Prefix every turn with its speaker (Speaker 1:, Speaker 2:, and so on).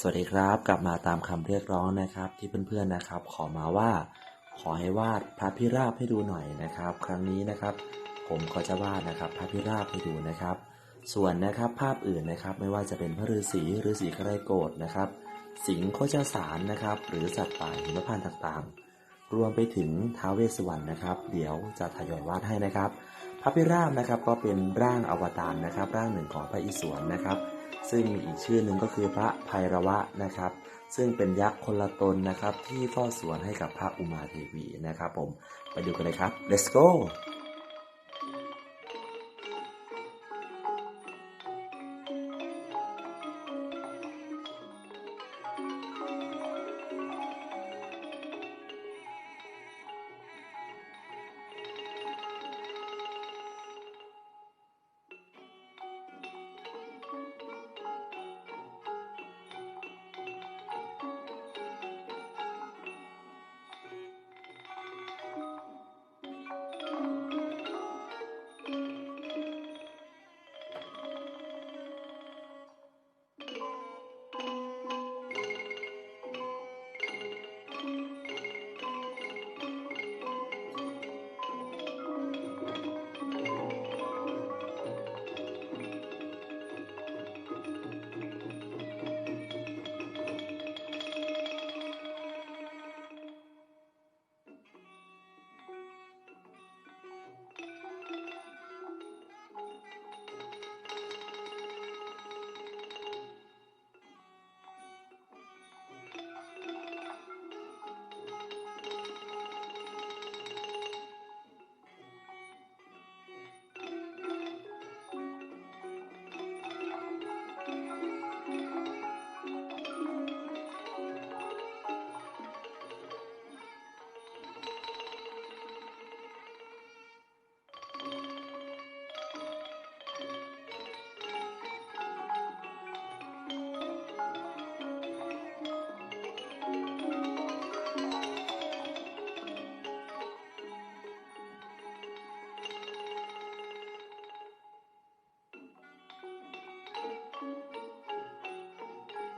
Speaker 1: สวัสดีครับ กลับมาตามคำเรียกร้องนะครับ ที่เพื่อนๆนะครับ ขอมาว่าขอให้วาดพระพิราบให้ดูหน่อยนะครับ ครั้งนี้นะครับ ผมก็จะวาดนะครับพระพิราบให้ดูนะครับ ส่วนนะครับภาพอื่นนะครับ ไม่ว่าจะเป็นพระฤาษีฤาษีกระไรโกรธนะครับ สิงห์โคจสารนะครับ หรือสัตว์ป่าหิมพานต์ต่างๆ รวมไปถึงท้าวเวสสวรรณนะครับ เดี๋ยวจะทยอยวาดให้นะครับ พระพิราบนะครับก็เป็นร่างอวตารนะครับ ร่างหนึ่งของพระอิศวรนะครับ ซึ่งมีอีกชื่อหนึ่งก็คือพระภัยรวะนะครับ ซึ่งเป็นยักษ์คนละตนนะครับที่เฝ้าสวนให้กับพระอุมาเทวีนะครับผม ไปดูกันเลยครับ let's go